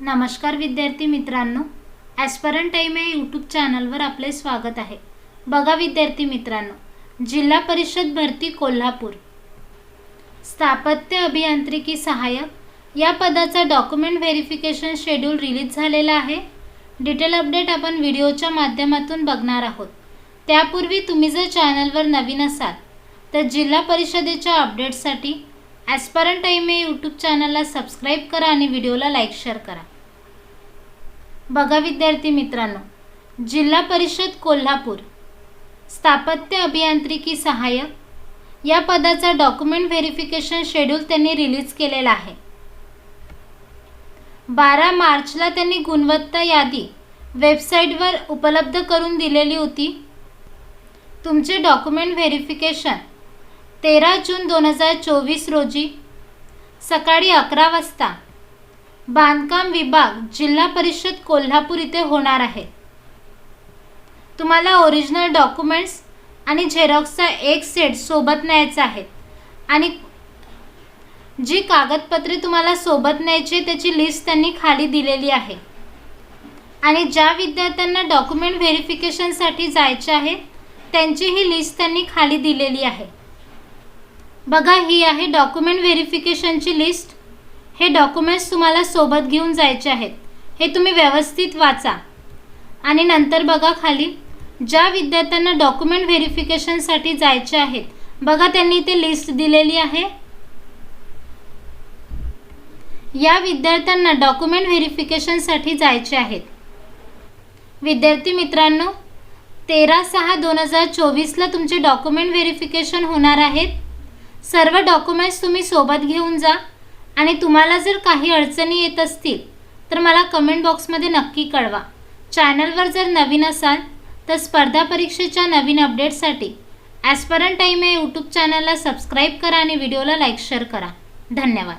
नमस्कार विद्यार्थी मित्रांनो ॲस्परंट टाईम या यूट्यूब चॅनलवर आपले स्वागत आहे. बघा विद्यार्थी मित्रांनो जिल्हा परिषद भरती कोल्हापूर. स्थापत्य अभियांत्रिकी सहाय्यक या पदाचा डॉक्युमेंट व्हेरिफिकेशन शेड्यूल रिलीज झालेला आहे. डिटेल अपडेट आपण व्हिडिओच्या माध्यमातून बघणार आहोत. त्यापूर्वी तुम्ही जर चॅनलवर नवीन असाल तर जिल्हा परिषदेच्या अपडेट्ससाठी ॲस्परंट टाईम या यूट्यूब चॅनलला सबस्क्राईब करा आणि व्हिडिओला लाईक शेअर करा. बघा विद्यार्थी मित्रांनो जिल्हा परिषद कोल्हापूर स्थापत्य अभियांत्रिकी सहाय्यक या पदाचा डॉक्युमेंट व्हेरिफिकेशन शेड्यूल त्यांनी रिलीज केलेला आहे. बारा मार्चला त्यांनी गुणवत्ता यादी वेबसाईटवर उपलब्ध करून दिलेली होती. तुमचे डॉक्युमेंट व्हेरिफिकेशन तेरा जून दोन हजार चोवीस रोजी सकाळी अकरा वाजता बांधकाम विभाग जिल्हा परिषद कोल्हापूर इथे होणार आहे. तुम्हाला ओरिजिनल डॉक्युमेंट्स आणि झेरॉक्सचा एक सेट सोबत न्यायचा आहे. आणि जी कागदपत्रे तुम्हाला सोबत न्यायची त्याची लिस्ट त्यांनी खाली दिलेली आहे. आणि ज्या विद्यार्थ्यांना डॉक्युमेंट व्हेरिफिकेशनसाठी जायचे आहे त्यांची ही लिस्ट त्यांनी खाली दिलेली आहे. बघा ही आहे डॉक्युमेंट व्हेरिफिकेशनची लिस्ट हे डॉक्युमेंट्स तुम्हाला सोबत घेऊन जायचे आहेत. हे तुम्ही व्यवस्थित वाचा. आणि नंतर बघा खाली ज्या विद्यार्थ्यांना डॉक्युमेंट व्हेरिफिकेशनसाठी जायचे आहेत बघा त्यांनी ते लिस्ट दिलेली आहे. या विद्यार्थ्यांना डॉक्युमेंट व्हेरिफिकेशनसाठी जायचे आहेत. विद्यार्थी मित्रांनो तेरा सहा दोन हजार चोवीसला तुमचे डॉक्युमेंट व्हेरिफिकेशन होणार आहेत. सर्व डॉक्युमेंट्स तुम्ही सोबत घेऊन जा. आणि तुम्हाला जर काही अडचणी येत असतील तर मला कमेंट बॉक्समध्ये नक्की कळवा. चॅनलवर जर नवीन असाल तर स्पर्धा परीक्षेच्या नवीन अपडेटसाठी ॲस्परंट टाईम या यूट्यूब चॅनलला सबस्क्राईब करा आणि व्हिडिओला लाईक शेअर करा. धन्यवाद.